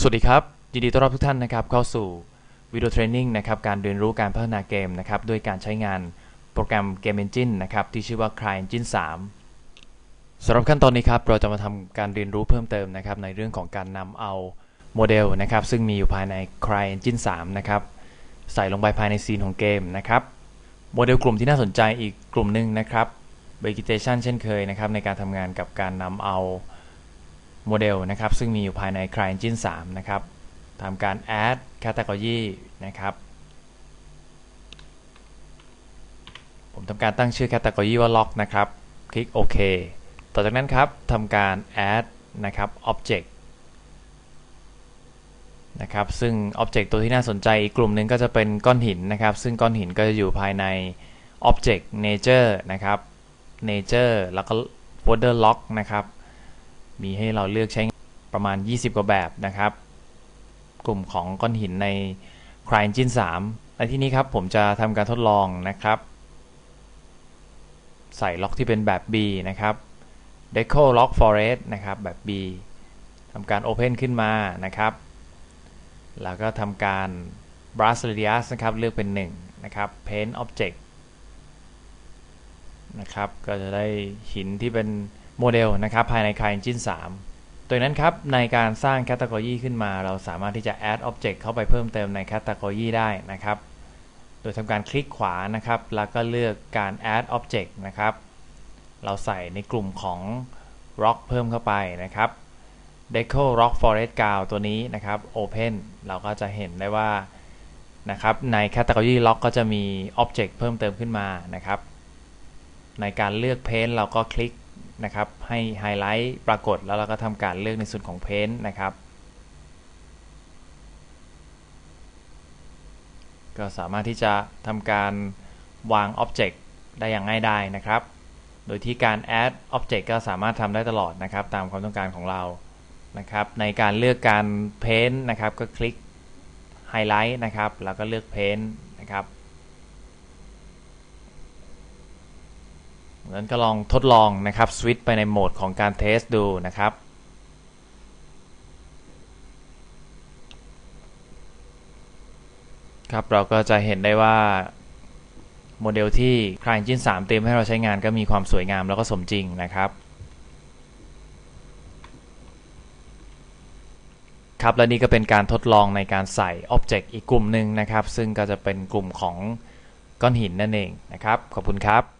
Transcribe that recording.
สวัสดีครับ ยินดีต้อนรับทุกท่านนะครับเข้าสู่วิดีโอเทรนนิ่งนะครับการเรียนรู้การพัฒนาเกมนะครับด้วยการใช้งานโปรแกรม Game Engine นะครับที่ชื่อว่า CryEngine 3สำหรับขั้นตอนนี้ครับเราจะมาทำการเรียนรู้เพิ่มเติมนะครับในเรื่องของการนำเอาโมเดลนะครับซึ่งมีอยู่ภายใน CryEngine 3นะครับใส่ลงไปภายในซีนของเกมนะครับโมเดลกลุ่มที่น่าสนใจอีกกลุ่มหนึ่งนะครับ Vegetation เช่นเคยนะครับในการทำงานกับการนำเอา โมเดลนะครับ ซึ่งมีอยู่ภายใน CryEngine 3 นะครับทำการ add category นะครับ ผมทำการตั้งชื่อ category ว่า lock นะครับ คลิกโอเคต่อจากนั้นครับทำการ add นะครับ object นะครับ ซึ่ง object ตัวที่น่าสนใจอีกกลุ่มหนึ่งก็จะเป็นก้อนหินนะครับ ซึ่งก้อนหินก็จะอยู่ภายใน object nature นะครับ nature แล้วก็ folder lock นะครับ มีให้เราเลือกใช้ประมาณ 20 กว่าแบบนะครับ กลุ่มของก้อนหินใน CryEngine 3และที่นี้ครับผมจะทำการทดลองนะครับ ใส่ล็อกที่เป็นแบบ B นะครับ Deco Lock Forest นะครับแบบ B ทำการ Open ขึ้นมานะครับ แล้วก็ทำการ Brush Radius นะครับ เลือกเป็น 1 นะครับ Paint Object นะครับ ก็จะได้หินที่เป็น โมเดลนะครับภายใน CryEngine 3 ตัวนั้นครับในการสร้าง Category ขึ้นมา เราสามารถที่จะ add object เข้าไปเพิ่มเติมใน Category ได้นะครับ โดยทำการคลิกขวานะครับ แล้วก็เลือกการ add object นะครับ เราใส่ในกลุ่มของ rock เพิ่มเข้าไปนะครับ deco rock forest g o w ตัวนี้นะครับ open เราก็จะเห็นได้ว่านะครับใน category lock ก็จะมี object เพิ่มเติมขึ้นมานะครับ ในการเลือก paint เราก็คลิก นะครับให้ไฮไลท์ปรากฏแล้วเราก็ทำการเลือกในส่วนของเพนท์นะครับ ก็สามารถที่จะทำการวางอ็อบเจกต์ได้อย่างง่ายดายนะครับ โดยที่การ add object ก็สามารถทำได้ตลอดนะครับ ตามความต้องการของเรานะครับ ในการเลือกการเพนท์นะครับก็คลิกไฮไลท์นะครับ แล้วก็เลือกเพนท์นะครับ งั้นก็ลองทดลองนะครับสวิตไปในโหมดของการเทสดูนะครับครับเราก็จะเห็นได้ว่าโมเดลที่ CryEngine 3 เตรียมให้เราใช้งานก็มีความสวยงามแล้วก็สมจริงนะครับครับและนี่ก็เป็นการทดลองในการใส่ Object อีกกลุ่มหนึ่งนะครับ ซึ่งก็จะเป็นกลุ่มของก้อนหินนั่นเองนะครับ ขอบคุณครับ